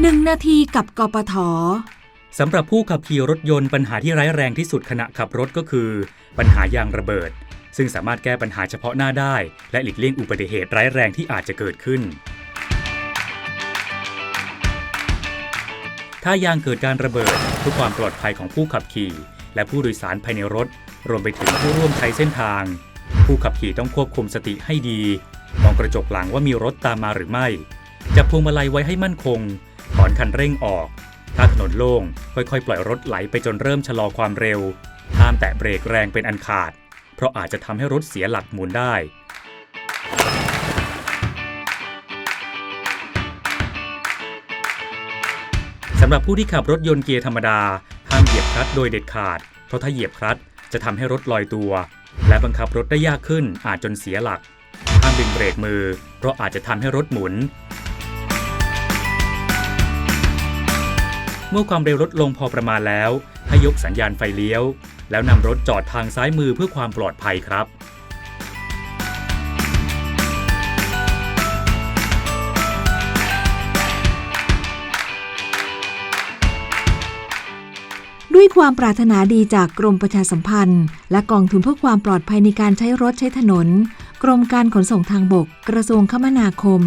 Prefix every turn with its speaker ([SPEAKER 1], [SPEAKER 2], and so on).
[SPEAKER 1] 1นาทีกับกปท
[SPEAKER 2] สำหรับผู้ขับขี่รถยนต์ปัญหาที่ร้ายแรงที่สุดขณะขับรถก็คือ ปัญหายางระเบิด ซึ่งสามารถแก้ปัญหาเฉพาะหน้าได้ และหลีกเลี่ยงอุบัติเหตุร้ายแรงที่อาจจะเกิดขึ้น ถ้ายางเกิดการระเบิดเพื่อความปลอดภัยของผู้ขับขี่ และผู้โดยสารภายในรถ รวมไปถึงผู้ร่วมใช้เส้นทาง ผู้ขับขี่ต้องควบคุมสติให้ดี มองกระจกหลังว่ามีรถตามมาหรือไม่จับพวงมาลัยไว้ให้มั่นคง อนคันเร่งออก ถ้าถนนโล่งค่อยๆ ปล่อยรถไหลไปจนเริ่มชะลอความเร็ว ห้ามแตะเบรกแรงเป็นอันขาด เพราะอาจจะทำให้รถเสียหลักหมุนได้สำหรับผู้ที่ขับรถยนต์เกียร์ธรรมดา ห้ามเหยียบคลัตช์โดยเด็ดขาด เพราะถ้าเหยียบคลัตช์จะทำให้รถลอยตัว และบังคับรถได้ยากขึ้นอาจจนเสียหลัก ห้ามดึงเบรกมือ เพราะอาจจะทำให้รถหมุน เมื่อความเร็วลดลงพอประมาณแล้ว ให้ยกสัญญาณไฟเลี้ยว แล้วนำรถจอดทางซ้ายมือเพื่อความปลอดภัยครับ
[SPEAKER 1] ด้วยความปรารถนาดีจากกรมประชาสัมพันธ์ และกองทุนเพื่อความปลอดภัยในการใช้รถใช้ถนน กรมการขนส่งทางบก กระทรวงคมนาคม